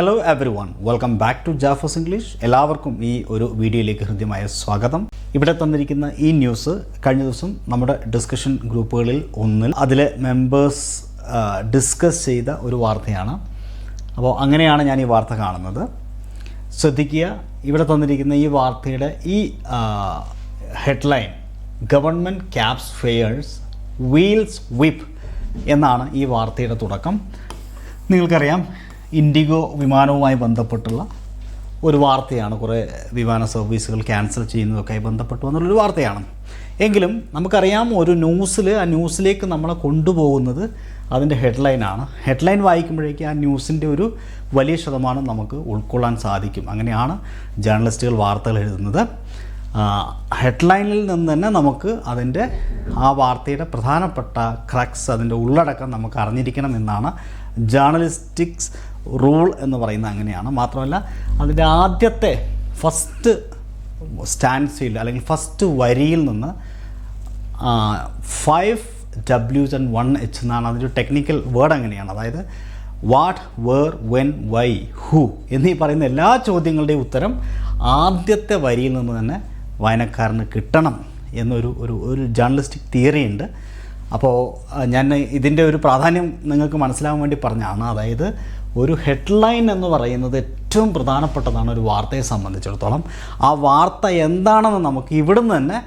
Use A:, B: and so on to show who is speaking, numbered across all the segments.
A: Hello everyone welcome back to ജാഫോസ് English എല്ലാവർക്കും ഈ ഒരു വീഡിയോയിലേക്ക് ഹൃദ്യമായ സ്വാഗതം. ഇവിടെ തന്നിരിക്കുന്ന ഈ ന്യൂസ് കഴിഞ്ഞ ദിവസം നമ്മുടെ ഡിസ്കഷൻ ഗ്രൂപ്പുകളിൽ ഒന്നിൽ അതിലെ മെമ്പേഴ്സ് ഡിസ്കസ് ചെയ്ത ഒരു വാർത്തയാണ്. അപ്പോൾ അങ്ങനെയാണ് ഞാൻ ഈ വാർത്ത കാണുന്നത്. ശ്രദ്ധിക്കുക ഇവിടെ തന്നിരിക്കുന്ന ഈ വാർത്തയുടെ ഈ headline government caps fares wields whip എന്നാണ് ഈ വാർത്തയുടെ തുടക്കം. നിങ്ങൾക്കറിയാം ഇൻഡിഗോ വിമാനവുമായി ബന്ധപ്പെട്ടുള്ള ഒരു വാർത്തയാണ് കുറേ വിമാന സർവീസുകൾ ക്യാൻസൽ ചെയ്യുന്നതൊക്കെയായി ബന്ധപ്പെട്ടു എന്നുള്ളൊരു വാർത്തയാണ്. എങ്കിലും നമുക്കറിയാം ഒരു ന്യൂസിൽ ആ ന്യൂസിലേക്ക് നമ്മളെ കൊണ്ടുപോകുന്നത് അതിന്റെ ഹെഡ്ലൈനാണ്. ഹെഡ്ലൈൻ വായിക്കുമ്പോഴേക്കും ആ ന്യൂസിന്റെ ഒരു വലിയ ശതമാനം നമുക്ക് ഉൾക്കൊള്ളാൻ സാധിക്കും. അങ്ങനെയാണ് ജേർണലിസ്റ്റുകൾ വാർത്തകൾ എഴുതുന്നത്. ഹെഡ്ലൈനിൽ നിന്ന് തന്നെ നമുക്ക് അതിന്റെ ആ വാർത്തയുടെ പ്രധാനപ്പെട്ട ക്രക്സ് അതിന്റെ ഉള്ളടക്കം നമുക്ക് അറിഞ്ഞിരിക്കണം എന്നാണ് ജേർണലിസ്റ്റിക്സ് റൂൾ എന്ന് പറയുന്നത് അങ്ങനെയാണ്. മാത്രമല്ല അതിന്റെ ആദ്യത്തെ ഫസ്റ്റ് സ്റ്റാൻസിൽ അല്ലെങ്കിൽ ഫസ്റ്റ് വരിയിൽ നിന്ന് ഫൈവ് ഡബ്ല്യൂസ് ആൻഡ് വൺ എച്ച് എന്നാണ് അതിന്റെ ടെക്നിക്കൽ വേർഡ് അങ്ങനെയാണ്. അതായത് what where when why who എന്നീ പറയുന്ന എല്ലാ ചോദ്യങ്ങളുടെയും ഉത്തരം ആദ്യത്തെ വരിയിൽ നിന്ന് തന്നെ വായനക്കാരന് കിട്ടണം എന്നൊരു ഒരു ഒരു ജേർണലിസ്റ്റിക് തിയറി ഉണ്ട്. അപ്പോൾ ഞാൻ ഇതിന്റെ ഒരു പ്രാധാന്യം നിങ്ങൾക്ക് മനസ്സിലാവാൻ വേണ്ടി പറഞ്ഞാണ് അതായത് ഒരു ഹെഡ്ലൈൻ എന്ന് പറയുന്നത് ഏറ്റവും പ്രധാനപ്പെട്ടതാണ് ഒരു വാർത്തയെ സംബന്ധിച്ചിടത്തോളം. ആ വാർത്ത എന്താണെന്ന് നമുക്ക് ഇവിടുന്ന് തന്നെ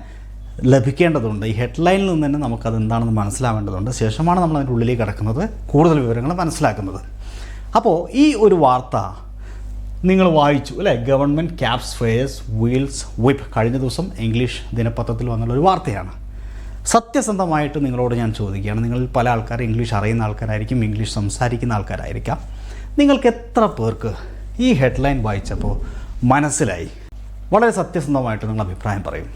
A: ലഭിക്കേണ്ടതുണ്ട്. ഈ ഹെഡ്ലൈനിൽ നിന്ന് തന്നെ നമുക്കത് എന്താണെന്ന് മനസ്സിലാവേണ്ടതുണ്ട്. ശേഷമാണ് നമ്മൾ അതിന്റെ ഉള്ളിലേക്ക് കിടക്കുന്നത്. കൂടുതൽ വിവരങ്ങൾ മനസ്സിലാക്കുന്നത്. അപ്പോൾ ഈ ഒരു വാർത്ത നിങ്ങൾ വായിച്ചു അല്ലേ? Government caps fares wields whip കഴിഞ്ഞ ദിവസം ഇംഗ്ലീഷ് ദിനപത്രത്തിൽ വന്നുള്ള ഒരു വാർത്തയാണ്. സത്യസന്ധമായിട്ട് നിങ്ങളോട് ഞാൻ ചോദിക്കുകയാണ്. നിങ്ങളിൽ പല ആൾക്കാർ ഇംഗ്ലീഷ് അറിയുന്ന ആൾക്കാരായിരിക്കും ഇംഗ്ലീഷ് സംസാരിക്കുന്ന ആൾക്കാരായിരിക്കാം. നിങ്ങൾക്ക് എത്ര പേർക്ക് ഈ ഹെഡ്ലൈൻ വായിച്ചപ്പോൾ മനസ്സിലായി? വളരെ സത്യസന്ധമായിട്ട് നിങ്ങൾ അഭിപ്രായം പറയും.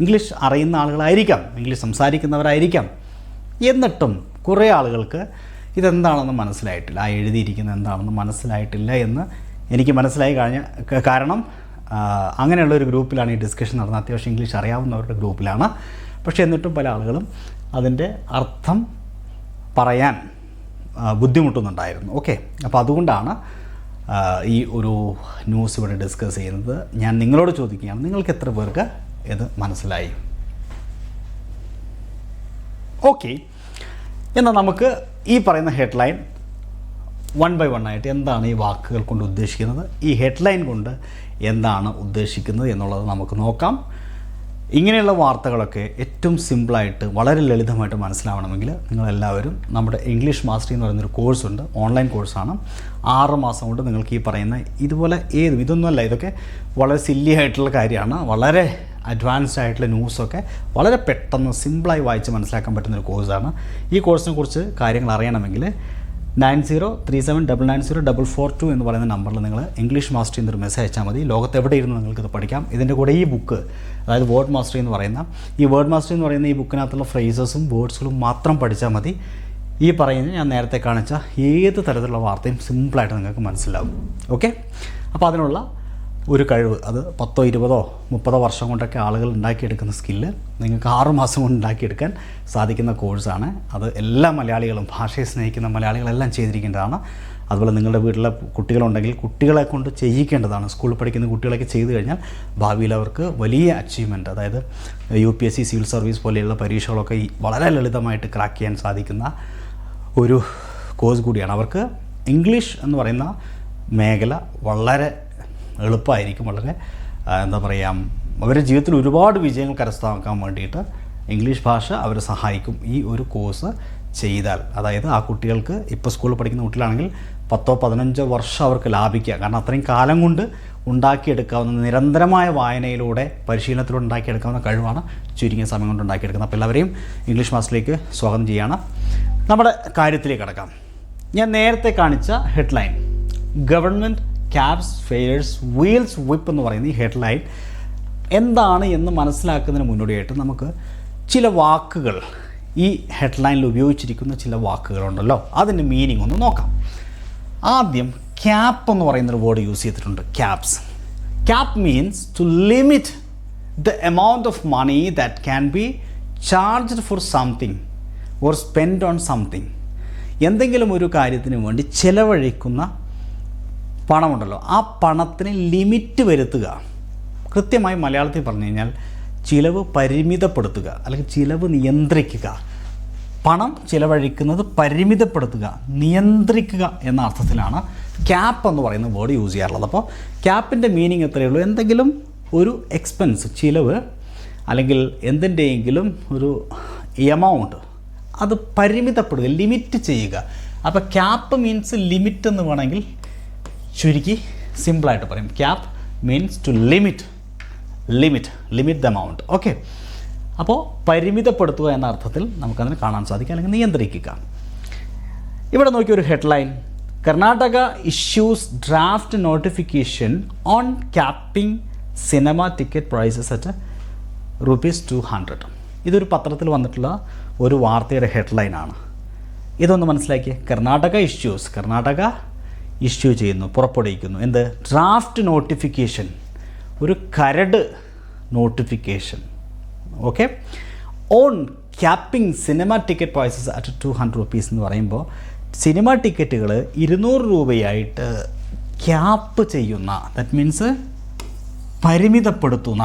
A: ഇംഗ്ലീഷ് അറിയുന്ന ആളുകളായിരിക്കാം ഇംഗ്ലീഷ് സംസാരിക്കുന്നവരായിരിക്കാം. എന്നിട്ടും കുറേ ആളുകൾക്ക് ഇതെന്താണെന്ന് മനസ്സിലായിട്ടില്ല ആ എഴുതിയിരിക്കുന്ന എന്താണെന്ന് മനസ്സിലായിട്ടില്ല എന്ന് എനിക്ക് മനസ്സിലായി കഴിഞ്ഞ കാരണം അങ്ങനെയുള്ള ഒരു ഗ്രൂപ്പിലാണ് ഈ ഡിസ്കഷൻ നടന്നത്. അത്യാവശ്യം ഇംഗ്ലീഷ് അറിയാവുന്നവരുടെ ഗ്രൂപ്പിലാണ്. പക്ഷേ എന്നിട്ടും പല ആളുകളും അതിന്റെ അർത്ഥം പറയാൻ ബുദ്ധിമുട്ടുന്നുണ്ടായിരുന്നു. ഓക്കെ. അപ്പോൾ അതുകൊണ്ടാണ് ഈ ഒരു ന്യൂസ് ഇവിടെ ഡിസ്കസ് ചെയ്യുന്നത്. ഞാൻ നിങ്ങളോട് ചോദിക്കുകയാണ് നിങ്ങൾക്ക് എത്ര പേർക്ക് ഇത് മനസ്സിലായി? ഓക്കെ. എന്നാൽ നമുക്ക് ഈ പറയുന്ന ഹെഡ്ലൈൻ വൺ ബൈ വൺ ആയിട്ട് എന്താണ് ഈ വാക്കുകൾ കൊണ്ട് ഉദ്ദേശിക്കുന്നത്? ഈ ഹെഡ്ലൈൻ കൊണ്ട് എന്താണ് ഉദ്ദേശിക്കുന്നത് എന്നുള്ളത് നമുക്ക് നോക്കാം. ഇങ്ങനെയുള്ള വാർത്തകളൊക്കെ ഏറ്റവും സിമ്പിളായിട്ട് വളരെ ലളിതമായിട്ട് മനസ്സിലാവണമെങ്കിൽ നിങ്ങളെല്ലാവരും നമ്മുടെ ഇംഗ്ലീഷ് മാസ്റ്ററി എന്ന് പറയുന്നൊരു കോഴ്സുണ്ട് ഓൺലൈൻ കോഴ്സാണ്. ആറ് മാസം കൊണ്ട് നിങ്ങൾക്ക് ഈ പറയുന്ന ഇതുപോലെ ഏതും ഇതൊന്നുമല്ല ഇതൊക്കെ വളരെ സില്ലി ആയിട്ടുള്ള കാര്യമാണ്. വളരെ അഡ്വാൻസ്ഡ് ആയിട്ടുള്ള ന്യൂസൊക്കെ വളരെ പെട്ടെന്ന് സിമ്പിളായി വായിച്ച് മനസ്സിലാക്കാൻ പറ്റുന്ന ഒരു കോഴ്സാണ് ഈ കോഴ്സിനെ കുറിച്ച് കാര്യങ്ങൾ അറിയണമെങ്കിൽ nine zero three seven double nine zero double four two എന്ന് പറയുന്ന നമ്പറിൽ നിങ്ങൾ ഇംഗ്ലീഷ് മാസ്റ്റർ എന്നൊരു മെസ്സേജ് അയച്ചാൽ മതി. ലോകത്ത് എവിടെ ഇരുന്ന് നിങ്ങൾക്കിത് പഠിക്കാം. ഇതിന്റെ കൂടെ ഈ ബുക്ക് അതായത് വേർഡ് മാസ്റ്ററി എന്ന് പറയുന്ന ഈ വേർഡ് മാസ്റ്ററി എന്ന് പറയുന്ന ഈ ബുക്കിനകത്തുള്ള ഫ്രേസസും വേർഡ്സുകളും മാത്രം പഠിച്ചാൽ മതി. ഈ പറയുന്നത് ഞാൻ നേരത്തെ കാണിച്ച ഏത് തരത്തിലുള്ള വാർത്തയും സിമ്പിളായിട്ട് നിങ്ങൾക്ക് മനസ്സിലാവും. ഓക്കെ അപ്പോൾ അതിനുള്ള ഒരു കഴിവ് അത് പത്തോ ഇരുപതോ മുപ്പതോ വർഷം കൊണ്ടൊക്കെ ആളുകൾ ഉണ്ടാക്കിയെടുക്കുന്ന സ്കില്ല് നിങ്ങൾക്ക് ആറുമാസം കൊണ്ട് ഉണ്ടാക്കിയെടുക്കാൻ സാധിക്കുന്ന കോഴ്സാണ് അത് എല്ലാ മലയാളികളും ഭാഷയെ സ്നേഹിക്കുന്ന മലയാളികളെല്ലാം ചെയ്തിരിക്കേണ്ടതാണ്. അതുപോലെ നിങ്ങളുടെ വീട്ടിലെ കുട്ടികളുണ്ടെങ്കിൽ കുട്ടികളെ കൊണ്ട് ചെയ്യിക്കേണ്ടതാണ്. സ്കൂളിൽ പഠിക്കുന്ന കുട്ടികളൊക്കെ ചെയ്തു കഴിഞ്ഞാൽ ഭാവിയിൽ അവർക്ക് വലിയ അച്ചീവ്മെന്റ് അതായത് U P S C civil service പോലെയുള്ള പരീക്ഷകളൊക്കെ വളരെ ലളിതമായിട്ട് ക്രാക്ക് ചെയ്യാൻ സാധിക്കുന്ന ഒരു കോഴ്സ് കൂടിയാണ്. അവർക്ക് ഇംഗ്ലീഷ് എന്ന് പറയുന്ന മേഖല വളരെ എളുപ്പമായിരിക്കും വളരെ. എന്താ പറയുക അവരുടെ ജീവിതത്തിൽ ഒരുപാട് വിജയങ്ങൾ കരസ്ഥമാക്കാൻ വേണ്ടിയിട്ട് ഇംഗ്ലീഷ് ഭാഷ അവരെ സഹായിക്കും ഈ ഒരു കോഴ്സ് ചെയ്താൽ. അതായത് ആ കുട്ടികൾക്ക് ഇപ്പോൾ സ്കൂളിൽ പഠിക്കുന്ന കുട്ടികളാണെങ്കിൽ പത്തോ പതിനഞ്ചോ വർഷം അവർക്ക് ലാഭിക്കുക. കാരണം അത്രയും കാലം കൊണ്ട് ഉണ്ടാക്കിയെടുക്കാവുന്ന നിരന്തരമായ വായനയിലൂടെ പരിശീലനത്തിലൂടെ ഉണ്ടാക്കിയെടുക്കാവുന്ന കഴിവാണ് ചുരുങ്ങിയ സമയം കൊണ്ട് ഉണ്ടാക്കിയെടുക്കുന്നത്. അപ്പോൾ എല്ലാവരെയും ഇംഗ്ലീഷ് മാസത്തിലേക്ക് സ്വാഗതം ചെയ്യുകയാണ് നമ്മുടെ കാര്യത്തിലേക്ക് കടക്കാം. ഞാൻ നേരത്തെ കാണിച്ച headline. Government caps fares wields whip എന്ന് പറയുന്ന ഈ ഹെഡ്ലൈൻ എന്താണ് എന്ന് മനസ്സിലാക്കുന്നതിന് മുന്നോടിയായിട്ട് നമുക്ക് ചില വാക്കുകൾ ഈ ഹെഡ്ലൈനിൽ ഉപയോഗിച്ചിരിക്കുന്ന ചില വാക്കുകളുണ്ടല്ലോ. അതിന്റെ മീനിങ് ഒന്ന് നോക്കാം. ആദ്യം ക്യാപ്പ് എന്ന് പറയുന്നൊരു വേർഡ് യൂസ് ചെയ്തിട്ടുണ്ട്. Caps cap means to limit the amount of money that can be charged for something or spend on something എന്തെങ്കിലും ഒരു കാര്യത്തിന് വേണ്ടി ചിലവഴിക്കുന്ന പണമുണ്ടല്ലോ. ആ പണത്തിന് ലിമിറ്റ് വരുത്തുക. കൃത്യമായി മലയാളത്തിൽ പറഞ്ഞു കഴിഞ്ഞാൽ ചിലവ് പരിമിതപ്പെടുത്തുക അല്ലെങ്കിൽ ചിലവ് നിയന്ത്രിക്കുക. പണം ചിലവഴിക്കുന്നത് പരിമിതപ്പെടുത്തുക നിയന്ത്രിക്കുക എന്ന അർത്ഥത്തിലാണ് ക്യാപ്പ് എന്ന് പറയുന്ന വേർഡ് യൂസ് ചെയ്യാറുള്ളത്. അപ്പോൾ ക്യാപ്പിന്റെ മീനിങ് എത്രയേ ഉള്ളൂ? എന്തെങ്കിലും ഒരു എക്സ്പെൻസ് ചിലവ് അല്ലെങ്കിൽ എന്തിന്റെയെങ്കിലും ഒരു എമൗണ്ട് അത് പരിമിതപ്പെടുക ലിമിറ്റ് ചെയ്യുക. അപ്പോൾ ക്യാപ്പ് മീൻസ് ലിമിറ്റ് എന്ന് വേണമെങ്കിൽ ചുരുക്കി സിമ്പിളായിട്ട് പറയും. Cap means to limit limit limit the amount okay അപ്പോൾ പരിമിതപ്പെടുത്തുക എന്ന അർത്ഥത്തിൽ നമുക്കതിനെ കാണാൻ സാധിക്കും അല്ലെങ്കിൽ നിയന്ത്രിക്കുക. ഇവിടെ നോക്കിയ ഒരു headline Karnataka issues draft notification on capping cinema ticket prices at rupees two hundred ഇതൊരു പത്രത്തിൽ വന്നിട്ടുള്ള ഒരു വാർത്തയുടെ ഹെഡ്ലൈനാണ് ഇതൊന്ന് മനസ്സിലാക്കിയേ. കർണാടക ഇഷ്യൂസ് കർണാടക ഇഷ്യൂ ചെയ്യുന്നു പുറപ്പെടുവിക്കുന്നു. എന്ത്? Draft notification. ഒരു കരട് notification. Okay? On capping cinema ticket prices at two hundred rupees എന്ന് പറയുമ്പോൾ സിനിമ ടിക്കറ്റുകൾ ഇരുന്നൂറ് രൂപയായിട്ട് ക്യാപ്പ് ചെയ്യുന്ന ദറ്റ് മീൻസ് പരിമിതപ്പെടുത്തുന്ന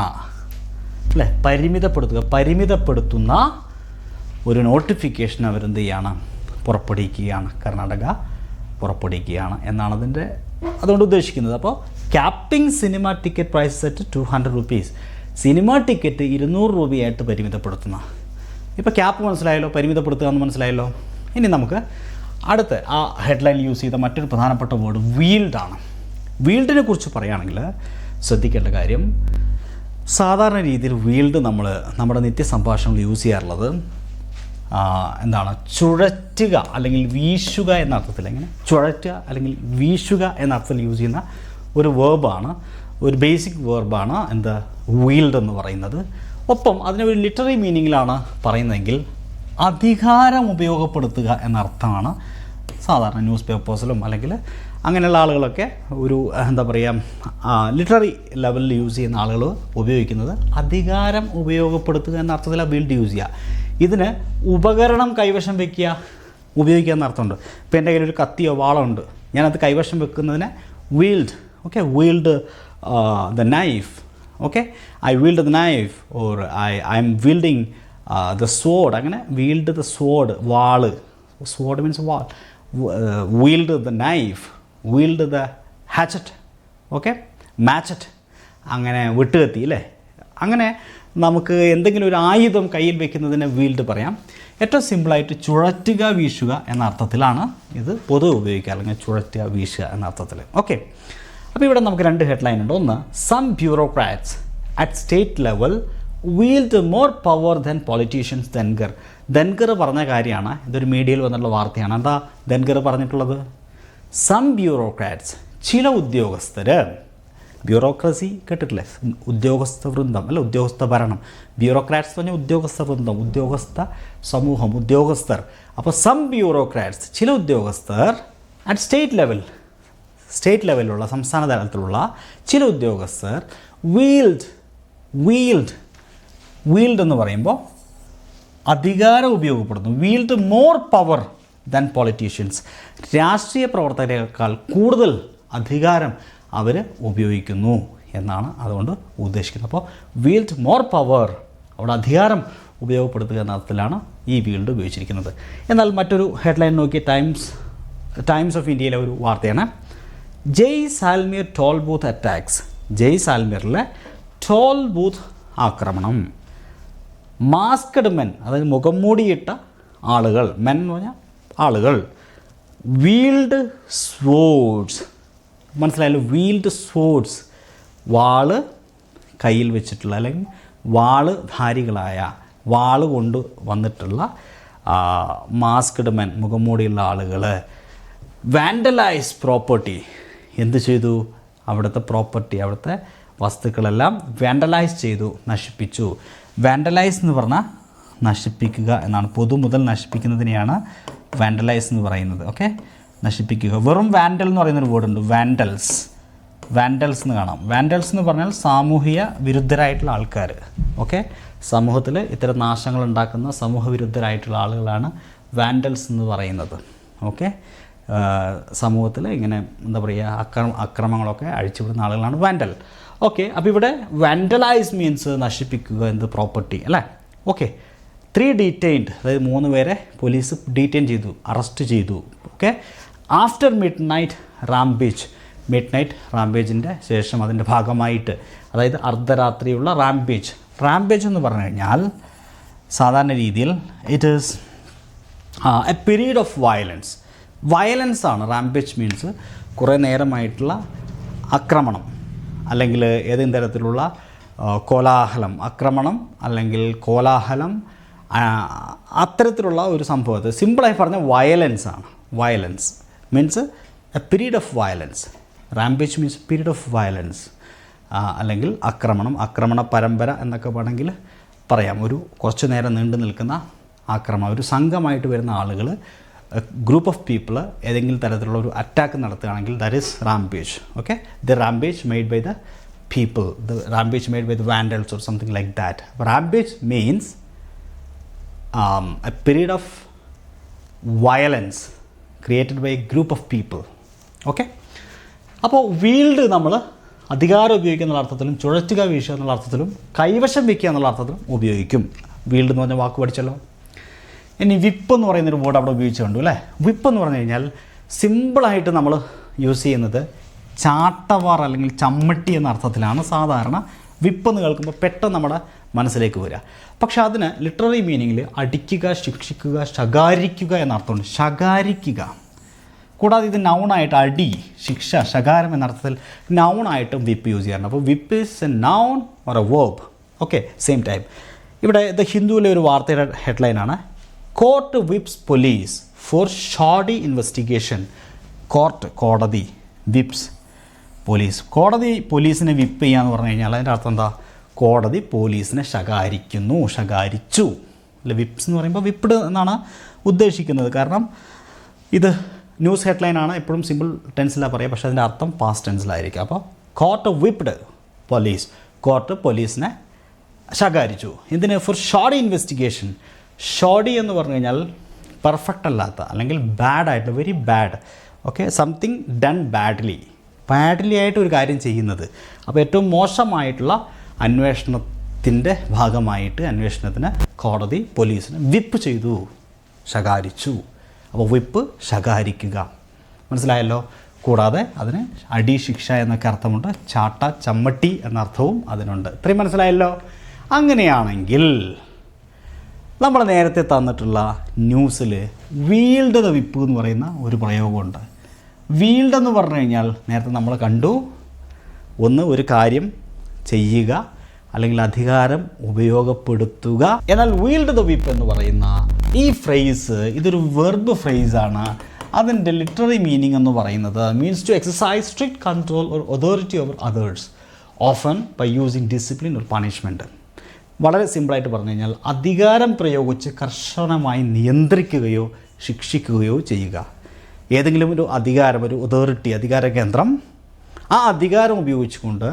A: അല്ലേ? പരിമിതപ്പെടുത്തുക പരിമിതപ്പെടുത്തുന്ന ഒരു നോട്ടിഫിക്കേഷൻ അവരെന്ത് ചെയ്യാണ്? പുറപ്പെടുവിക്കുകയാണ്. കർണാടക പുറപ്പെടുവിക്കുകയാണ് എന്നാണ് അതിന്റെ അതുകൊണ്ട് ഉദ്ദേശിക്കുന്നത്. അപ്പോൾ capping cinema ticket price set two hundred rupees cinema ticket ഇരുന്നൂറ് രൂപയായിട്ട് പരിമിതപ്പെടുത്തുന്ന. ഇപ്പോൾ ക്യാപ്പ് മനസ്സിലായല്ലോ പരിമിതപ്പെടുത്തുക എന്ന് മനസ്സിലായല്ലോ. ഇനി നമുക്ക് അടുത്ത ആ ഹെഡ്ലൈൻ യൂസ് ചെയ്ത മറ്റൊരു പ്രധാനപ്പെട്ട വേർഡ് വീൽഡാണ് വീൽഡിനെ കുറിച്ച് പറയുകയാണെങ്കിൽ ശ്രദ്ധിക്കേണ്ട കാര്യം സാധാരണ രീതിയിൽ വീൽഡ് നമ്മൾ നമ്മുടെ നിത്യസംഭാഷണങ്ങൾ യൂസ് ചെയ്യാറുള്ളത് എന്താണ്? ചുഴറ്റുക അല്ലെങ്കിൽ വീശുക എന്ന അർത്ഥത്തിൽ എങ്ങനെ? ചുഴറ്റുക അല്ലെങ്കിൽ വീശുക എന്ന അർത്ഥത്തിൽ യൂസ് ചെയ്യുന്ന ഒരു വേർബാണ് ഒരു ബേസിക് വേർബാണ് എന്താ? വീൽഡ് എന്ന് പറയുന്നത്. ഒപ്പം അതിനെ ഒരു ലിറ്ററി മീനിങ്ങിലാണ് പറയുന്നതെങ്കിൽ അധികാരം ഉപയോഗപ്പെടുത്തുക എന്നർത്ഥമാണ് സാധാരണ ന്യൂസ് പേപ്പേഴ്സിലും അല്ലെങ്കിൽ അങ്ങനെയുള്ള ആളുകളൊക്കെ ഒരു എന്താ പറയുക ലിറ്റററി ലെവലിൽ യൂസ് ചെയ്യുന്ന ആളുകൾ ഉപയോഗിക്കുന്നത് അധികാരം ഉപയോഗപ്പെടുത്തുക എന്ന അർത്ഥത്തിലാണ് വീൽഡ് യൂസ് ചെയ്യുക. ഇതിന് ഉപകരണം കൈവശം വെക്കുക ഉപയോഗിക്കുക എന്ന അർത്ഥമുണ്ട്. ഇപ്പോൾ എന്റെ കയ്യിൽ ഒരു കത്തിയോ വാളോ ഉണ്ട്. ഞാനത് കൈവശം വെക്കുന്നതിന് wield okay wield the knife okay I wield the knife or I I am wielding the sword അങ്ങനെ വീൽഡ് ദ സ്വോഡ് വാൾ. Sword means wall wield the knife wield the hatchet okay machete അങ്ങനെ വെട്ടുകത്തി അല്ലേ? അങ്ങനെ നമുക്ക് എന്തെങ്കിലും ഒരു ആയുധം കയ്യിൽ വെക്കുന്നതിനെ വീൽഡ് പറയാം. ഏറ്റവും സിമ്പിളായിട്ട് ചുഴറ്റുക വീശുക എന്ന അർത്ഥത്തിലാണ് ഇത് പൊതുവെ ഉപയോഗിക്കുക അല്ലെങ്കിൽ ചുഴറ്റുക വീശുക എന്ന അർത്ഥത്തിൽ. ഓക്കെ അപ്പോൾ ഇവിടെ നമുക്ക് രണ്ട് ഹെഡ്ലൈൻ ഉണ്ട്. ഒന്ന് some bureaucrats at state level wield more power than politicians Dhankhar Dhankhar പറഞ്ഞ കാര്യമാണ് ഇതൊരു മീഡിയയിൽ വന്നിട്ടുള്ള വാർത്തയാണ്. എന്താ ധൻഗർ പറഞ്ഞിട്ടുള്ളത്? സം ബ്യൂറോക്രാറ്റ്സ് ചില ഉദ്യോഗസ്ഥർ ബ്യൂറോക്രസി കേട്ടിട്ടില്ലേ? ഉദ്യോഗസ്ഥ വൃന്ദം അല്ല ഉദ്യോഗസ്ഥ ഭരണം. ബ്യൂറോക്രാറ്റ്സ് പറഞ്ഞാൽ ഉദ്യോഗസ്ഥ വൃന്ദം ഉദ്യോഗസ്ഥ സമൂഹം ഉദ്യോഗസ്ഥർ. അപ്പോൾ സം ബ്യൂറോക്രാറ്റ്സ് ചില ഉദ്യോഗസ്ഥർ അറ്റ് സ്റ്റേറ്റ് ലെവൽ സ്റ്റേറ്റ് ലെവലിലുള്ള സംസ്ഥാന തലത്തിലുള്ള ചില ഉദ്യോഗസ്ഥർ വീൽഡ് വീൽഡ് വീൽഡ് എന്ന് പറയുമ്പോൾ അധികാരം ഉപയോഗപ്പെടുന്നു wield more power than politicians രാഷ്ട്രീയ പ്രവർത്തകരെക്കാൾ കൂടുതൽ അധികാരം അവർ ഉപയോഗിക്കുന്നു എന്നാണ് അതുകൊണ്ട് ഉദ്ദേശിക്കുന്നത്. അപ്പോൾ വീൽഡ് മോർ പവർ അവിടെ അധികാരം ഉപയോഗപ്പെടുത്തുക എന്ന അർത്ഥത്തിലാണ് ഈ വീൽഡ് ഉപയോഗിച്ചിരിക്കുന്നത്. എന്നാൽ മറ്റൊരു ഹെഡ്ലൈൻ നോക്കി ടൈംസ് ടൈംസ് ഓഫ് ഇന്ത്യയിലെ ഒരു വാർത്തയാണ്. Jaisalmer toll booth attacks ജയ് സാൽമിയറിലെ ടോൾ ബൂത്ത് ആക്രമണം. മാസ്ക്ഡ് മെൻ അതായത് മുഖം മൂടിയിട്ട ആളുകൾ മെൻ എന്ന് പറഞ്ഞാൽ ആളുകൾ. വീൽഡ് സ്വോർഡ്സ് മനസ്സിലായല്ലോ വീൽഡ് സ്വോർഡ്സ് വാൾ കയ്യിൽ വെച്ചിട്ടുള്ള അല്ലെങ്കിൽ വാൾ ധാരികളായ വാൾ കൊണ്ട് വന്നിട്ടുള്ള മാസ്ക്ഡ് മെൻ മുഖംമൂടിയുള്ള ആളുകൾ വാൻഡലൈസ് പ്രോപ്പർട്ടി എന്ത് ചെയ്തു? അവിടുത്തെ പ്രോപ്പർട്ടി അവിടുത്തെ വസ്തുക്കളെല്ലാം വാൻഡലൈസ് ചെയ്തു നശിപ്പിച്ചു. വാൻഡലൈസ് എന്ന് പറഞ്ഞാൽ നശിപ്പിക്കുക എന്നാണ് പൊതു മുതൽ നശിപ്പിക്കുന്നതിനെയാണ് വാൻഡലൈസ് എന്ന് പറയുന്നത് ഓക്കെ നശിപ്പിക്കുക. വെറും വാൻഡൽ എന്ന് പറയുന്നൊരു വേർഡുണ്ട് വാൻഡൽസ് വാൻഡൽസ് എന്ന് കാണാം. വാൻഡൽസ് എന്ന് പറഞ്ഞാൽ സാമൂഹിക വിരുദ്ധരായിട്ടുള്ള ആൾക്കാർ ഓക്കെ സമൂഹത്തിൽ ഇത്തരം നാശങ്ങൾ ഉണ്ടാക്കുന്ന സമൂഹ വിരുദ്ധരായിട്ടുള്ള ആളുകളാണ് വാൻഡൽസ് എന്ന് പറയുന്നത്. ഓക്കെ സമൂഹത്തിൽ ഇങ്ങനെ എന്താ പറയുക അക്രമ അക്രമങ്ങളൊക്കെ അഴിച്ചുവിടുന്ന ആളുകളാണ് വാൻഡൽ ഓക്കെ അപ്പോൾ ഇവിടെ വാൻഡലൈസ് മീൻസ് നശിപ്പിക്കുക എന്ത് പ്രോപ്പർട്ടി അല്ലേ? ഓക്കെ ത്രീ ഡീറ്റെയിൻഡ് അതായത് മൂന്ന് പേരെ പോലീസ് ഡീറ്റെയിൻ ചെയ്തു അറസ്റ്റ് ചെയ്തു. Okay after midnight rampage midnight റാംബേജിന്റെ ശേഷം അതിന്റെ ഭാഗമായിട്ട് അതായത് അർദ്ധരാത്രിയുള്ള റാംബേജ് റാംബേജ് എന്ന് പറഞ്ഞു കഴിഞ്ഞാൽ സാധാരണ രീതിയിൽ it is a period of violence violence ആണ്. റാംബേജ് മീൻസ് കുറേ നേരമായിട്ടുള്ള ആക്രമണം. അല്ലെങ്കിൽ ഏതെങ്കിലും തരത്തിലുള്ള കോലാഹലം. ആക്രമണം അല്ലെങ്കിൽ കോലാഹലം അത്തരത്തിലുള്ള ഒരു സംഭവത്തെ സിമ്പിളായി പറഞ്ഞ വയലൻസ് ആണ്. Violence means a period of violence rampage means period of violence അല്ലെങ്കിൽ ആക്രമണം ആക്രമണ പരമ്പര എന്നൊക്കെ വേണമെങ്കിൽ പറയാം. ഒരു കുറച്ച് നേരം നീണ്ടു നിൽക്കുന്ന ആക്രമണം ഒരു സംഘമായിട്ട് വരുന്ന ആളുകൾ ഗ്രൂപ്പ് ഓഫ് പീപ്പിൾ ഏതെങ്കിലും തരത്തിലുള്ള ഒരു അറ്റാക്ക് നടത്തുകയാണെങ്കിൽ there is rampage okay the rampage made by the people the rampage made by the vandals or something like that rampage means a period of violence created by a group of people okay അപ്പോൾ wield നമ്മൾ അധികാരം ഉപയോഗിക്കുക എന്നുള്ള അർത്ഥത്തിലും ചുഴറ്റുക വീശുക എന്നുള്ള അർത്ഥത്തിലും കൈവശം വയ്ക്കുക എന്നുള്ള അർത്ഥത്തിലും ഉപയോഗിക്കും. വീൽഡ് എന്ന് പറഞ്ഞ വാക്ക് പഠിച്ചല്ലോ? ഇനി വിപ്പ് എന്ന് പറയുന്നൊരു വേർഡ് അവിടെ ഉപയോഗിച്ചുകൊണ്ട് അല്ലേ? വിപ്പ് എന്ന് പറഞ്ഞു കഴിഞ്ഞാൽ സിമ്പിളായിട്ട് നമ്മൾ യൂസ് ചെയ്യുന്നത് ചാട്ടവാർ അല്ലെങ്കിൽ ചമ്മട്ടി എന്ന അർത്ഥത്തിലാണ് സാധാരണ വിപ്പ് എന്ന് കേൾക്കുമ്പോൾ പെട്ടെന്ന് നമ്മുടെ മനസ്സിലേക്ക് വരിക. പക്ഷെ അതിന് ലിറ്റററി മീനിങ്ങിൽ അടിക്കുക ശിക്ഷിക്കുക ശകാരിക്കുക എന്ന അർത്ഥമുണ്ട് ശകാരിക്കുക. കൂടാതെ ഇത് നൗണായിട്ട് അടി ശിക്ഷ ശകാരം എന്ന അർത്ഥത്തിൽ നൗണായിട്ടും വിപ്പ് യൂസ് ചെയ്യാറുണ്ട്. അപ്പോൾ whip is a noun or a verb okay same time ഇവിടെ ദ ഹിന്ദുവിലെ ഒരു വാർത്തയുടെ ഹെഡ്ലൈനാണ് court whips police for shoddy investigation court കോടതി വിപ്സ് പോലീസ് കോടതി പോലീസിനെ വിപ്പ് ചെയ്യുക എന്ന് പറഞ്ഞു കഴിഞ്ഞാൽ അതിന്റെ അർത്ഥം എന്താ? കോടതി പോലീസിനെ ശകാരിക്കുന്നു ശകാരിച്ചു. അല്ല വിപ്സ് എന്ന് പറയുമ്പോൾ വിപ്ഡ് എന്നാണ് ഉദ്ദേശിക്കുന്നത്. കാരണം ഇത് ന്യൂസ് ഹെഡ്ലൈനാണ് എപ്പോഴും സിമ്പിൾ ടെൻസിലാണ് പറയുക പക്ഷേ അതിന്റെ അർത്ഥം പാസ്റ്റ് ടെൻസിലായിരിക്കും. അപ്പോൾ കോർട്ട് വിപ്ഡ് പോലീസ് കോർട്ട് പോലീസിനെ ശകാരിച്ചു. ഇതിന് ഫോർ ഷോഡി ഇൻവെസ്റ്റിഗേഷൻ. ഷോഡി എന്ന് പറഞ്ഞു കഴിഞ്ഞാൽ പെർഫെക്റ്റ് അല്ലാത്ത അല്ലെങ്കിൽ ബാഡ് ആയിട്ട് very bad. Okay something done badly. Badly ആയിട്ട് ഒരു കാര്യം ചെയ്യുന്നത്. അപ്പോൾ ഏറ്റവും മോശമായിട്ടുള്ള അന്വേഷണത്തിന്റെ ഭാഗമായിട്ട് അന്വേഷണത്തിന് കോടതി പോലീസിന് വിപ്പ് ചെയ്തു ശകാരിച്ചു. അപ്പോൾ വിപ്പ് ശകാരിക്കുക. മനസ്സിലായല്ലോ? കൂടാതെ അതിന് അടി ശിക്ഷ എന്നൊക്കെ അർത്ഥമുണ്ട് ചാട്ട ചമ്മട്ടി എന്ന അർത്ഥവും അതിനുണ്ട്. ഇത്രയും മനസ്സിലായല്ലോ? അങ്ങനെയാണെങ്കിൽ നമ്മൾ നേരത്തെ തന്നിട്ടുള്ള ന്യൂസിൽ വീൽഡ് ദ വിപ്പ് എന്ന് പറയുന്ന ഒരു പ്രയോഗമുണ്ട്. വീൽഡ് എന്ന് പറഞ്ഞു കഴിഞ്ഞാൽ നേരത്തെ നമ്മൾ കണ്ടു ഒന്ന് ഒരു കാര്യം ചെയ്യുക അല്ലെങ്കിൽ അധികാരം ഉപയോഗപ്പെടുത്തുക. എന്നാൽ വീൽഡ് ദ വിപ്പ് എന്ന് പറയുന്ന ഈ ഫ്രേസ് ഇതൊരു വെർബ് ഫ്രേസാണ് അതിന്റെ ലിറ്റററി മീനിങ് എന്ന് പറയുന്നത് means to exercise strict control or authority over others often by using discipline or punishment വളരെ സിമ്പിളായിട്ട് പറഞ്ഞു കഴിഞ്ഞാൽ അധികാരം പ്രയോഗിച്ച് കർശനമായി നിയന്ത്രിക്കുകയോ ശിക്ഷിക്കുകയോ ചെയ്യുക. ഏതെങ്കിലും ഒരു അധികാരം ഒരു അതോറിറ്റി അധികാര കേന്ദ്രം ആ അധികാരം ഉപയോഗിച്ചുകൊണ്ട്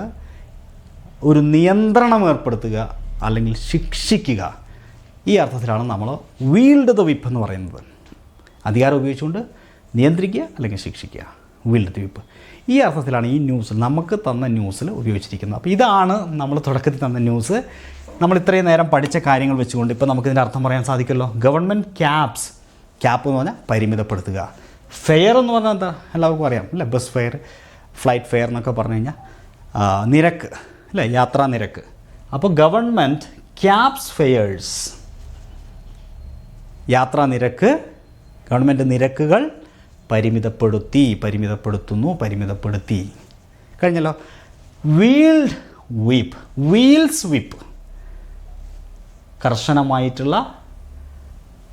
A: ഒരു നിയന്ത്രണം ഏർപ്പെടുത്തുക അല്ലെങ്കിൽ ശിക്ഷിക്കുക. ഈ അർത്ഥത്തിലാണ് നമ്മൾ വീൽഡ് ദ വിപ്പ് എന്ന് പറയുന്നത്. അധികാരം ഉപയോഗിച്ചുകൊണ്ട് നിയന്ത്രിക്കുക അല്ലെങ്കിൽ ശിക്ഷിക്കുക. Wield the whip. ഈ അർത്ഥത്തിലാണ് ഈ ന്യൂസ് നമുക്ക് തന്ന ന്യൂസിൽ ഉപയോഗിച്ചിരിക്കുന്നത്. അപ്പോൾ ഇതാണ് നമ്മൾ തുടക്കത്തിൽ തന്ന ന്യൂസ്. നമ്മൾ ഇത്രയും നേരം പഠിച്ച കാര്യങ്ങൾ വെച്ചുകൊണ്ട് ഇപ്പോൾ നമുക്കിതിന്റെ അർത്ഥം പറയാൻ സാധിക്കുമല്ലോ. ഗവൺമെന്റ് ക്യാബ്സ് ക്യാപ്പ് എന്ന് പറഞ്ഞാൽ പരിമിതപ്പെടുത്തുക. ഫെയർ എന്ന് പറഞ്ഞാൽ എന്താ? എല്ലാവർക്കും അറിയാം അല്ലേ? ബസ് ഫെയർ ഫ്ലൈറ്റ് ഫെയർ എന്നൊക്കെ പറഞ്ഞു കഴിഞ്ഞാൽ നിരക്ക്. അല്ലേ? യാത്രാ നിരക്ക്. അപ്പോൾ ഗവൺമെന്റ് ക്യാപ്സ് ഫെയേഴ്സ്. യാത്രാ നിരക്ക് ഗവൺമെന്റ് നിരക്കുകൾ പരിമിതപ്പെടുത്തി പരിമിതപ്പെടുത്തുന്നു പരിമിതപ്പെടുത്തി. കഴിഞ്ഞല്ലോ. Wield whip wields whip. കർശനമായിട്ടുള്ള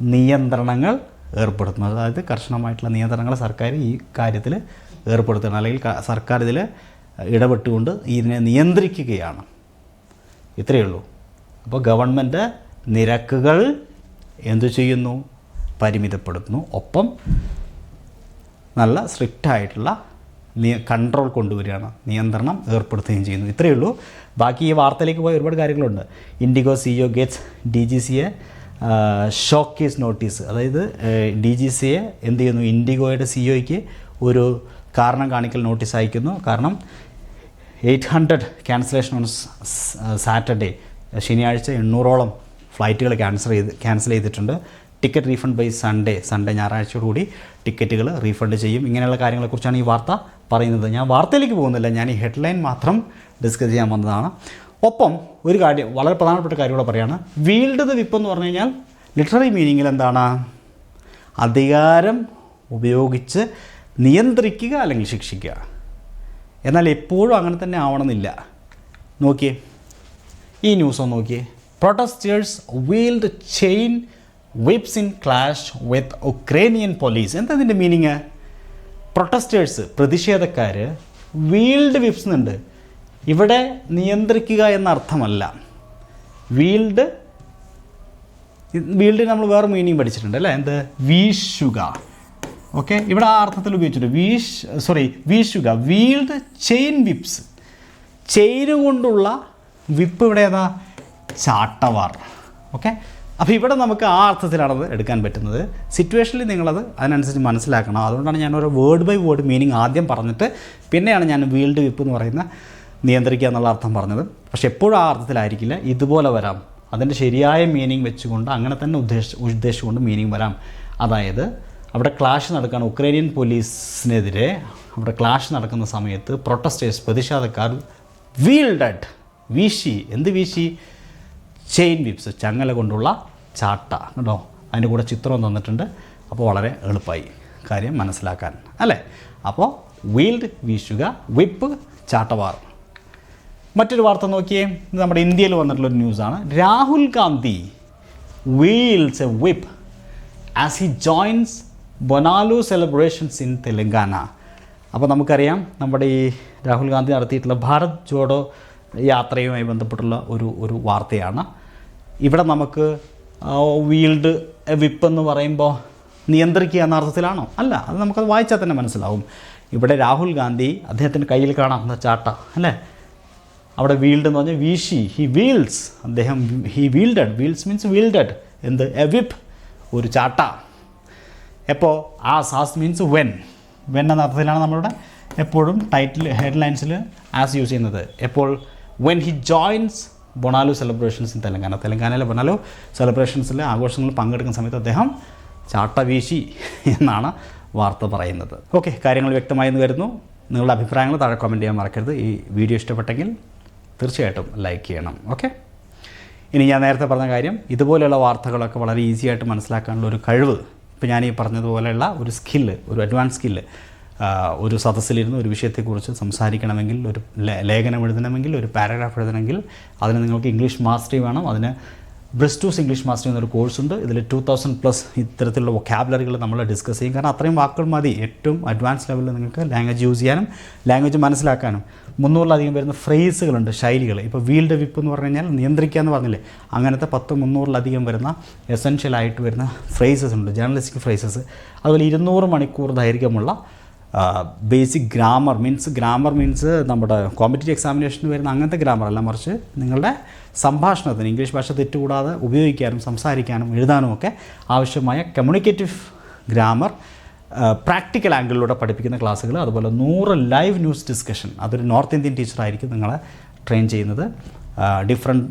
A: നിയന്ത്രണങ്ങൾ ഏർപ്പെടുത്തുന്നു. അതായത് കർശനമായിട്ടുള്ള നിയന്ത്രണങ്ങൾ സർക്കാർ ഈ കാര്യത്തിൽ ഏർപ്പെടുത്തണം. അല്ലെങ്കിൽ സർക്കാർ ഇതിൽ ഇടപെട്ടുകൊണ്ട് ഇതിനെ നിയന്ത്രിക്കുകയാണ്. ഇത്രയേ ഉള്ളൂ. അപ്പോൾ ഗവൺമെന്റ് നിരക്കുകൾ എന്തു ചെയ്യുന്നു? പരിമിതപ്പെടുത്തുന്നു. ഒപ്പം നല്ല സ്ട്രിക്റ്റായിട്ടുള്ള നിയ കൺട്രോൾ കൊണ്ടുവരികയാണ്. നിയന്ത്രണം ഏർപ്പെടുത്തുകയും ചെയ്യുന്നു. ഇത്രയേ ഉള്ളൂ. ബാക്കി ഈ വാർത്തയിലേക്ക് പോയ ഒരുപാട് കാര്യങ്ങളുണ്ട്. IndiGo CEO gets D G C A show cause notice. അതായത് ഡി ജി സിയെ എന്ത് ചെയ്യുന്നു? ഇൻഡിഗോയുടെ സിഇഒയ്ക്ക് ഒരു കാരണം കാണിക്കൽ നോട്ടീസ് അയക്കുന്നു. കാരണം eight hundred cancellation on Saturday ശനിയാഴ്ച എണ്ണൂറോളം ഫ്ലൈറ്റുകൾ ക്യാൻസൽ ചെയ്ത് ക്യാൻസൽ ചെയ്തിട്ടുണ്ട്. Ticket refund by Sunday Sunday ഞായറാഴ്ചയോടുകൂടി ടിക്കറ്റുകൾ റീഫണ്ട് ചെയ്യും. ഇങ്ങനെയുള്ള കാര്യങ്ങളെക്കുറിച്ചാണ് ഈ വാർത്ത പറയുന്നത്. ഞാൻ വാർത്തയിലേക്ക് പോകുന്നില്ല. ഞാൻ ഈ ഹെഡ്ലൈൻ മാത്രം ഡിസ്കസ് ചെയ്യാൻ വന്നതാണ്. ഒപ്പം ഒരു കാര്യം വളരെ പ്രധാനപ്പെട്ട കാര്യം കൂടെ പറയുകയാണ് വീൽഡ് ദ വിപ്പ് എന്ന് പറഞ്ഞു കഴിഞ്ഞാൽ ലിറ്റററി മീനിങ്ങിൽ എന്താണ്? അധികാരം ഉപയോഗിച്ച് നിയന്ത്രിക്കുക അല്ലെങ്കിൽ ശിക്ഷിക്കുക. എന്നാൽ എപ്പോഴും അങ്ങനെ തന്നെ ആവണമെന്നില്ല. നോക്കിയേ. ഈ ന്യൂസ് ഒന്ന് നോക്കിയേ. Protesters wield chain whips in clash with Ukrainian police എന്താ ഇതിന്റെ മീനിങ് പ്രൊട്ടസ്റ്റേഴ്സ് പ്രതിഷേധക്കാർ വീൽഡ് വിപ്സ് എന്നുണ്ട് ഇവിടെ നിയന്ത്രിക്കുക എന്ന അർത്ഥമല്ല. വീൽഡ് വീൽഡിന് നമ്മൾ വേറെ മീനിങ് പഠിച്ചിട്ടുണ്ട് അല്ലേ? എന്ത്? വീശുക. ഓക്കെ ഇവിടെ ആ അർത്ഥത്തിൽ ഉപയോഗിച്ചിട്ടുണ്ട്. വീഷ് സോറി വീശുക. Wield chain whips. ചെയിൻ കൊണ്ടുള്ള വിപ്പ് ഇവിടെ ഏതാ? ചാട്ടവാർ. ഓക്കെ അപ്പോൾ ഇവിടെ നമുക്ക് ആ അർത്ഥത്തിലാണത് എടുക്കാൻ പറ്റുന്നത്. സിറ്റുവേഷനിൽ നിങ്ങളത് അതിനനുസരിച്ച് മനസ്സിലാക്കണം. അതുകൊണ്ടാണ് ഞാൻ ഓരോ വേർഡ് ബൈ വേർഡ് മീനിങ് ആദ്യം പറഞ്ഞിട്ട് പിന്നെയാണ് ഞാൻ വീൽഡ് വിപ്പ് എന്ന് പറയുന്ന നിയന്ത്രിക്കുക എന്നുള്ള അർത്ഥം പറഞ്ഞത്. പക്ഷേ എപ്പോഴും ആ അർത്ഥത്തിലായിരിക്കില്ല. ഇതുപോലെ വരാം. അതിന്റെ ശരിയായ മീനിങ് വെച്ചുകൊണ്ട് അങ്ങനെ തന്നെ ഉദ്ദേശിച്ച് ഉദ്ദേശിച്ചുകൊണ്ട് മീനിങ് വരാം. അതായത് അവിടെ ക്ലാഷ് നടക്കുകയാണ് ഉക്രൈനിയൻ പോലീസിനെതിരെ അവിടെ ക്ലാഷ് നടക്കുന്ന സമയത്ത് പ്രൊട്ടസ്റ്റേഴ്സ് പ്രതിഷേധക്കാർ വീൽഡഡ് വീശി. എന്ത് വീശി? ചെയിൻ വിപ്സ് ചങ്ങല കൊണ്ടുള്ള ചാട്ട. കേട്ടോ അതിന്റെ കൂടെ ചിത്രം തന്നിട്ടുണ്ട്. അപ്പോൾ വളരെ എളുപ്പമായി കാര്യം മനസ്സിലാക്കാൻ. അല്ലേ? അപ്പോൾ വീൽഡ് വീശുക വിപ്പ് ചാട്ടവാർ. മറ്റൊരു വാർത്ത നോക്കിയേ. ഇത് നമ്മുടെ ഇന്ത്യയിൽ വന്നിട്ടുള്ളൊരു ന്യൂസാണ്. Rahul Gandhi wields a whip as he joins Bonalu celebrations in Telangana. അപ്പോൾ നമുക്കറിയാം നമ്മുടെ ഈ രാഹുൽ ഗാന്ധി നടത്തിയിട്ടുള്ള ഭാരത് ജോഡോ യാത്രയുമായി ബന്ധപ്പെട്ടുള്ള ഒരു ഒരു വാർത്തയാണ്. ഇവിടെ നമുക്ക് വീൽഡ് വിപ്പ് എന്ന് പറയുമ്പോൾ നിയന്ത്രിക്കുക എന്ന അർത്ഥത്തിലാണോ? അല്ല അത് നമുക്കത് വായിച്ചാൽ തന്നെ മനസ്സിലാവും. ഇവിടെ രാഹുൽ ഗാന്ധി അദ്ദേഹത്തിന്റെ കയ്യിൽ കാണാം എന്ന ചാട്ട അല്ലേ? അവിടെ വീൽഡ് എന്ന് പറഞ്ഞാൽ വീശി ഹി വീൽസ് അദ്ദേഹം he wielded wields means wielded എന്ത്? എ വിപ്പ് ഒരു ചാട്ട. എപ്പോൾ ആസ് സാസ് മീൻസ് വെൻ വെൻ എന്ന അർത്ഥത്തിലാണ് നമ്മളുടെ എപ്പോഴും ടൈറ്റിൽ ഹെഡ്ലൈൻസിൽ ആസ് യൂസ് ചെയ്യുന്നത്. എപ്പോൾ? When he joins Bonalu celebrations in Telangana തെലങ്കാനയിലെ ബൊണാലു സെലിബ്രേഷൻസിൽ ആഘോഷങ്ങളിൽ പങ്കെടുക്കുന്ന സമയത്ത് അദ്ദേഹം ചാട്ട വീശി എന്നാണ് വാർത്ത പറയുന്നത്. ഓക്കെ കാര്യങ്ങൾ വ്യക്തമായെന്ന് കരുതുന്നു നിങ്ങളുടെ അഭിപ്രായങ്ങൾ താഴെ കമന്റ് ചെയ്യാൻ മറക്കരുത്. ഈ വീഡിയോ ഇഷ്ടപ്പെട്ടെങ്കിൽ തീർച്ചയായിട്ടും ലൈക്ക് ചെയ്യണം. ഓക്കെ ഇനി ഞാൻ നേരത്തെ പറഞ്ഞ കാര്യം ഇതുപോലെയുള്ള വാർത്തകളൊക്കെ വളരെ ഈസി ആയിട്ട് മനസ്സിലാക്കാനുള്ള ഒരു കഴിവ് ഇപ്പോൾ ഞാൻ ഈ പറഞ്ഞതുപോലെയുള്ള ഒരു സ്കില്ല് ഒരു അഡ്വാൻസ് സ്കില്ല് ഒരു സദസ്സിലിരുന്ന് ഒരു വിഷയത്തെക്കുറിച്ച് സംസാരിക്കണമെങ്കിൽ ഒരു ലേഖനം എഴുതണമെങ്കിൽ ഒരു പാരഗ്രാഫ് എഴുതണമെങ്കിൽ അതിന് നിങ്ങൾക്ക് ഇംഗ്ലീഷ് മാസ്റ്ററി വേണം. അതിന് ബ്രിസ്റ്റൂസ് ഇംഗ്ലീഷ് മാസ്റ്ററി എന്നൊരു കോഴ്സുണ്ട് ഇതിൽ ടു തൗസൻഡ് പ്ലസ് ഇത്തരത്തിലുള്ള വൊക്കാബുലറികൾ നമ്മൾ ഡിസ്കസ് ചെയ്യും. കാരണം അത്രയും വാക്കുകൾ മതി. ഏറ്റവും അഡ്വാൻസ് ലെവലിൽ നിങ്ങൾക്ക് ലാംഗ്വേജ് യൂസ് ചെയ്യാനും ലാംഗ്വേജ് മനസ്സിലാക്കാനും. മുന്നൂറിലധികം വരുന്ന ഫ്രേസുകളുണ്ട് ശൈലികൾ ഇപ്പോൾ വീൽഡ് വിപ്പ് എന്ന് പറഞ്ഞു കഴിഞ്ഞാൽ നിയന്ത്രിക്കുക എന്ന് പറഞ്ഞില്ലേ? അങ്ങനത്തെ പത്ത് മുന്നൂറിലധികം വരുന്ന എസെൻഷ്യൽ ആയിട്ട് വരുന്ന ഫ്രേസസ് ഉണ്ട് ജേർണലിസ്റ്റിക് ഫ്രേസസ് അതുപോലെ ഇരുന്നൂറ് മണിക്കൂർ ദൈർഘ്യമുള്ള basic grammar means grammar means നമ്മുടെ കോമ്പറ്റീവ് എക്സാമിനേഷന് വരുന്ന അങ്ങനത്തെ ഗ്രാമർ അല്ല മറിച്ച് നിങ്ങളുടെ സംഭാഷണത്തിന് ഇംഗ്ലീഷ് ഭാഷ തെറ്റുകൂടാതെ ഉപയോഗിക്കാനും സംസാരിക്കാനും എഴുതാനും ഒക്കെ ആവശ്യമായ കമ്മ്യൂണിക്കേറ്റീവ് ഗ്രാമർ പ്രാക്ടിക്കൽ ആംഗിളിലൂടെ പഠിപ്പിക്കുന്ന ക്ലാസ്സുകൾ അതുപോലെ നൂറ് ലൈവ് ന്യൂസ് ഡിസ്കഷൻ അതൊരു നോർത്ത് ഇന്ത്യൻ ടീച്ചറായിരിക്കും നിങ്ങളെ ട്രെയിൻ ചെയ്യുന്നത്. ഡിഫറെന്റ്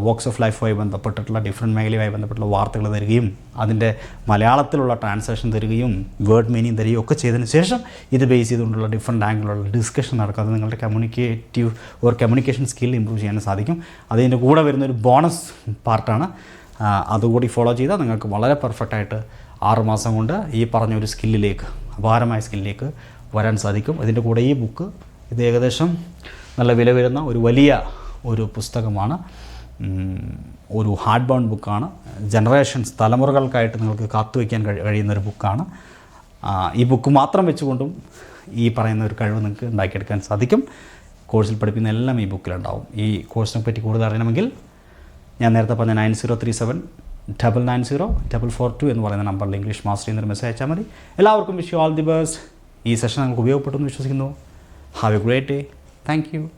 A: വോക്സ് ഓഫ് ലൈഫുമായി ബന്ധപ്പെട്ടിട്ടുള്ള ഡിഫറെന്റ് മേഖലയുമായി ബന്ധപ്പെട്ടുള്ള വാർത്തകൾ തരികയും അതിന്റെ മലയാളത്തിലുള്ള ട്രാൻസ്ലേഷൻ തരികയും വേർഡ് മീനിങ് തരികയും ഒക്കെ ചെയ്തതിന് ശേഷം ഇത് ബേസ് ചെയ്തുകൊണ്ടുള്ള ഡിഫറെന്റ് ആംഗിളുള്ള ഡിസ്കഷൻ നടക്കും. അത് നിങ്ങളുടെ communicative or communication skill improve ചെയ്യാൻ സാധിക്കും. അതിന്റെ കൂടെ വരുന്ന ഒരു ബോണസ് പാർട്ടാണ് അതുകൂടി ഫോളോ ചെയ്താൽ നിങ്ങൾക്ക് വളരെ പെർഫെക്റ്റ് ആയിട്ട് ആറ് മാസം കൊണ്ട് ഈ പറഞ്ഞ ഒരു സ്കില്ലിലേക്ക് അപാരമായ സ്കില്ലിലേക്ക് വരാൻ സാധിക്കും. ഇതിന്റെ കൂടെ ഈ ബുക്ക് ഇത് ഏകദേശം നല്ല വില വരുന്ന ഒരു വലിയ ഒരു പുസ്തകമാണ്. ഒരു ഹാർഡ് ബൗണ്ട് ബുക്കാണ് ജനറേഷൻസ് തലമുറകൾക്കായിട്ട് നിങ്ങൾക്ക് കാത്തുവയ്ക്കാൻ കഴി- കഴിയുന്ന ഒരു ബുക്കാണ് ഈ ബുക്ക് മാത്രം വെച്ചുകൊണ്ടും ഈ പറയുന്ന ഒരു കഴിവ് നിങ്ങൾക്ക് ഉണ്ടാക്കിയെടുക്കാൻ സാധിക്കും. കോഴ്സിൽ പഠിപ്പിക്കുന്ന എല്ലാം ഈ ബുക്കിലുണ്ടാവും ഈ കോഴ്സിനെ പറ്റി കൂടുതൽ അറിയണമെങ്കിൽ ഞാൻ നേരത്തെ പറഞ്ഞ nine zero three seven double nine zero double four two എന്ന് പറയുന്ന നമ്പറിൽ ഇംഗ്ലീഷ് മാസ്റ്റർ എന്നൊരു മെസ്സേജ് അയച്ചാൽ മതി. എല്ലാവർക്കും wish you all the best ഈ സെഷൻ നിങ്ങൾക്ക് ഉപയോഗപ്പെട്ടു എന്ന് വിശ്വസിക്കുന്നു. Have a great day thank you